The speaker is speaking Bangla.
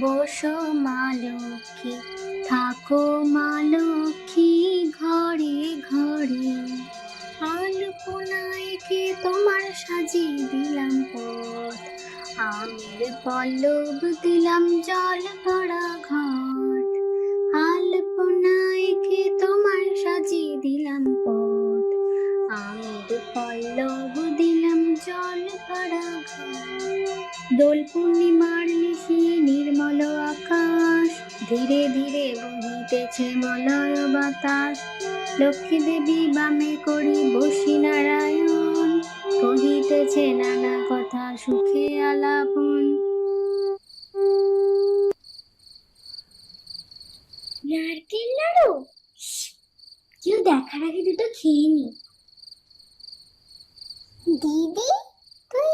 বসো মা থাকো মা ঘরে ঘরে। আলপনায় কে তোমার সাজিয়ে দিলাম পথ, আমের পল্লব দিলাম জল ভরা ঘট। আলপনায় কে তোমার সাজিয়ে দিলাম পথ, আমের পল্লব দিলাম জল ভরা ঘট। দোল পূর্ণিমার নিশি নির্মল আকাশ ধীরে ধীরে বহিতেছে মলয় বাতাস। লক্ষ্মী দেবী বামে করি বসি নারায়ণ। কহিতেছে নানা কথা সুখে আলাপন। নারকেল নাড়ু? কেউ দেখার আগে দুটো খেয়ে নি দিদি?